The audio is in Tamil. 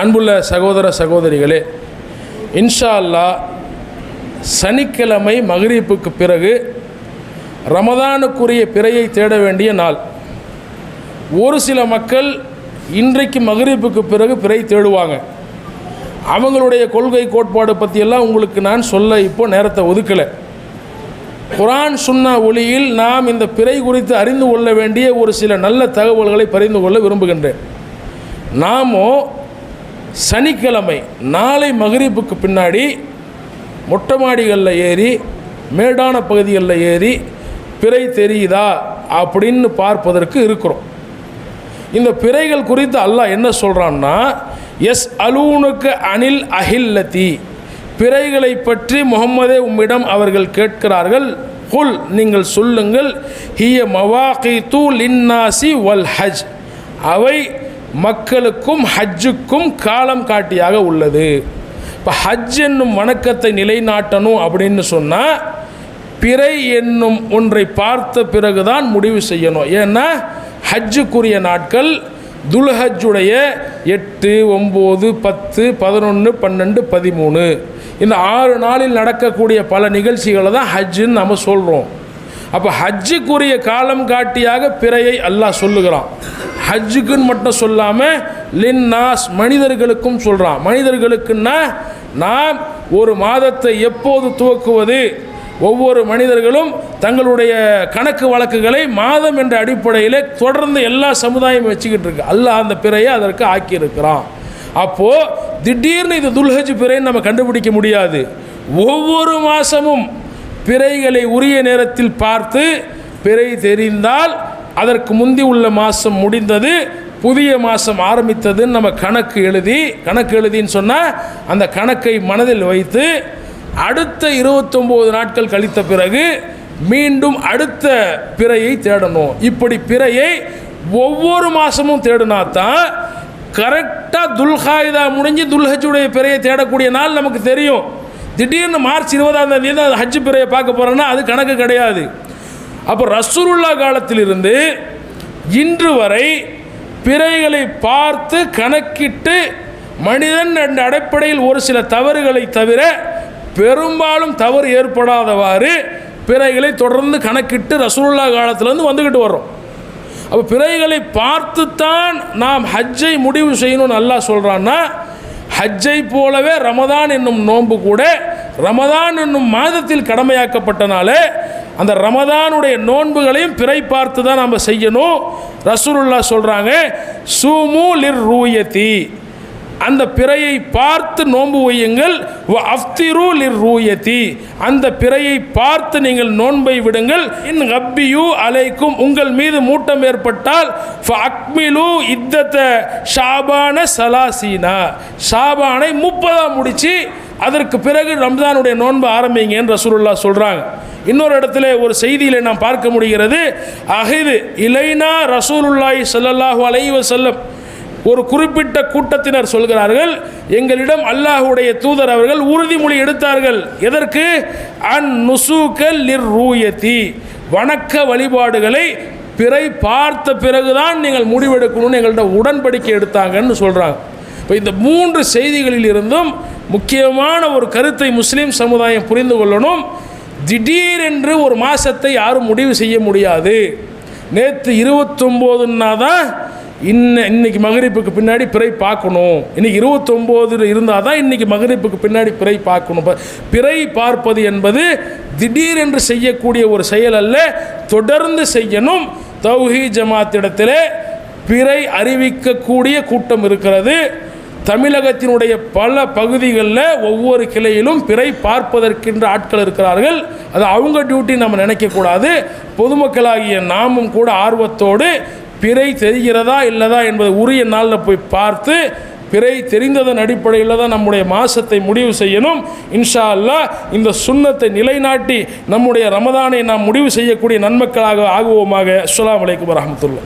அன்புள்ள சகோதர சகோதரிகளே இன்ஷா அல்லாஹ் சனிக்கிழமை மகரீப்புக்கு பிறகு ரமதானுக்குரிய பிறையை தேட வேண்டிய நாள். ஒரு சில மக்கள் இன்றைக்கு மகரீப்புக்கு பிறகு பிறை தேடுவாங்க. அவங்களுடைய கொள்கை கோட்பாடு பற்றியெல்லாம் உங்களுக்கு நான் சொல்ல இப்போ நேரத்தை ஒதுக்கலை. குரான் சுன்னா ஒளியில் நாம் இந்த பிறை குறித்து அறிந்து கொள்ள வேண்டிய ஒரு சில நல்ல தகவல்களை பரிந்து கொள்ள விரும்புகின்றேன். நாமோ சனிக்கிழமை நாளை மகரிப்புக்கு பின்னாடி மொட்டை மாடிகளில் ஏறி மேடான பகுதிகளில் ஏறி பிறை தெரியுதா அப்படின்னு பார்ப்பதற்கு இருக்கிறோம். இந்த பிறைகள் குறித்து அல்லாஹ் என்ன சொல்கிறான்னா எஸ் அலூனுக்கு அனில் அஹில்லதி. பிறைகளை பற்றி முகம்மதே உம்மிடம் அவர்கள் கேட்கிறார்கள். குல் நீங்கள் சொல்லுங்கள். ஹிய மவாக்கி தூ லின்னாசி வல் ஹஜ். அவை மக்களுக்கும் ஹஜ்ஜுக்கும் காலம் காட்டியாக உள்ளது. இப்போ ஹஜ் என்னும் வணக்கத்தை நிலைநாட்டணும் அப்படின்னு சொன்னால் பிறை என்னும் ஒன்றை பார்த்த பிறகுதான் முடிவு செய்யணும். ஏன்னா ஹஜ்ஜுக்குரிய நாட்கள் துல்ஹஜ்ஜுடைய எட்டு ஒம்பது பத்து பதினொன்று பன்னெண்டு பதிமூணு. இந்த ஆறு நாளில் நடக்கக்கூடிய பல நிகழ்ச்சிகளை தான் ஹஜ்ஜுன்னு நம்ம சொல்கிறோம் அப்போ ஹஜ்ஜுக்குரிய காலம் காட்டியாக பிறையை அல்லாஹ் சொல்லுகிறான். ஹஜ்ஜுக்குன்னு மட்டும் சொல்லாமல் லின்னாஸ் மனிதர்களுக்கும் சொல்கிறான் மனிதர்களுக்குன்னா நாம் ஒரு மாதத்தை எப்போது துவக்குவது? ஒவ்வொரு மனிதர்களும் தங்களுடைய கணக்கு வழக்குகளை மாதம் என்ற அடிப்படையில் தொடர்ந்து எல்லா சமுதாயம் வச்சுக்கிட்டு இருக்கு. அல்லாஹ் அந்த பிறையை அதற்கு ஆக்கியிருக்கிறான். அப்போது திடீர்னு இது துல்ஹஜ் பிறைன்னு நம்ம கண்டுபிடிக்க முடியாது. ஒவ்வொரு மாதமும் பிறைகளை உரிய நேரத்தில் பார்த்து பிறை தெரிந்தால் அதற்கு முந்தி உள்ள மாதம் முடிந்தது புதிய மாதம் ஆரம்பித்ததுன்னு நம்ம கணக்கு எழுதி கணக்கு எழுதின்னு சொன்னால் அந்த கணக்கை மனதில் வைத்து அடுத்த இருபத்தொம்போது நாட்கள் கழித்த பிறகு மீண்டும் அடுத்த பிறையை தேடணும். இப்படி பிறையை ஒவ்வொரு மாதமும் தேடினா தான் கரெக்டாக துல்ஹாயுதா முடிஞ்சு துல்ஹஜுடைய பிறையை தேடக்கூடிய நாள் நமக்கு தெரியும். திடீர்னு மார்ச் இருபதாம் தேதி தான் ஹஜ் பிறையை பார்க்க போகிறோன்னா அது கணக்கு கிடையாது. அப்போ ரசூருல்லா காலத்திலிருந்து இன்று வரை பிறைகளை பார்த்து கணக்கிட்டு மனிதன் என்ற அடிப்படையில் ஒரு சில தவறுகளை தவிர பெரும்பாலும் தவறு ஏற்படாதவாறு பிறைகளை தொடர்ந்து கணக்கிட்டு ரசூல்லா காலத்திலேருந்து வந்துக்கிட்டு வர்றோம். அப்போ பிறைகளை பார்த்துத்தான் நாம் ஹஜ்ஜை முடிவு செய்யணும்னு நல்லா சொல்கிறான்னா ஹஜ்ஜை போலவே ரமதான் என்னும் நோன்பு கூட ரமதான் என்னும் மாதத்தில் கடமையாக்கப்பட்டனாலே அந்த ரமதானுடைய நோன்புகளையும் பிறை பார்த்து தான் நம்ம செய்யணும். ரசூலுல்லா சொல்கிறாங்க சூமு லிர் ரூயத்தி அந்த பிறையை பார்த்து நோன்பு வையுங்கள். அஃப்திரு லிர் ரூயத்தி அந்த பிறையை பார்த்து நீங்கள் நோன்பை விடுங்கள். இன் ஹப்பியு அலைக்கும் உங்கள் மீது மூட்டம் ஏற்பட்டால் அக்மிலு இத்தத்த ஷாபான சலாசீனா. ஷாபானை முப்பதாம் முடித்து அதற்கு பிறகு ரம்ஜானுடைய நோன்பு ஆரம்பிங்கன்னு ரசூலுல்லா சொல்கிறாங்க இன்னொரு இடத்துல ஒரு செய்தியில் நாம் பார்க்க முடிகிறது. அஹிது இலைனா ரசூலுல்லாய் ஸல்லல்லாஹு அலைவ வஸல்லம். ஒரு குறிப்பிட்ட கூட்டத்தினர் சொல்கிறார்கள் எங்களிடம் அல்லாஹுடைய தூதர் அவர்கள் உறுதிமொழி எடுத்தார்கள். எதற்கு? அன் நுசூக்கல் லிர் ரூயத்தி வணக்க வழிபாடுகளை பிறை பார்த்த பிறகுதான் நீங்கள் முடிவெடுக்கணும்னு எங்கள்கிட்ட உடன்படிக்கை எடுத்தாங்கன்னு சொல்கிறாங்க இப்போ இந்த மூன்று செய்திகளில் இருந்தும் முக்கியமான ஒரு கருத்தை முஸ்லீம் சமுதாயம் புரிந்து கொள்ளணும். திடீரென்று ஒரு மாதத்தை யாரும் முடிவு செய்ய முடியாது. நேற்று இருபத்தொம்போதுன்னா தான் இன்ன இன்னைக்கு மகரிப்புக்கு பின்னாடி பிறை பார்க்கணும். இன்னைக்கு இருபத்தொம்போது இருந்தால் தான் இன்னைக்கு மகரிப்புக்கு பின்னாடி பிறை பார்க்கணும். பிறை பார்ப்பது என்பது திடீரென்று செய்யக்கூடிய ஒரு செயல் அல்ல தொடர்ந்து செய்யணும். தௌஹி ஜமாத்திடத்தில் பிறை அறிவிக்கக்கூடிய கூட்டம் இருக்கிறது. தமிழகத்தினுடைய பல பகுதிகளில் ஒவ்வொரு கிளையிலும் பிறை பார்ப்பதற்கின்ற ஆட்கள் இருக்கிறார்கள். அது அவங்க டியூட்டி நம்ம நினைக்கக்கூடாது பொதுமக்களாகிய நாமும் கூட ஆர்வத்தோடு பிறை தெரிகிறதா இல்லதா என்பது உரிய நாளில் போய் பார்த்து பிறை தெரிந்ததன் அடிப்படையில் தான் நம்முடைய மாசத்தை முடிவு செய்யணும். இன்ஷா அல்லாஹ் இந்த சுண்ணத்தை நிலைநாட்டி நம்முடைய ரமதானை நாம் முடிவு செய்யக்கூடிய நன்மக்களாக ஆகுவோமாக. அஸ்லாம் வலைக்கம் வரமத்துல்லா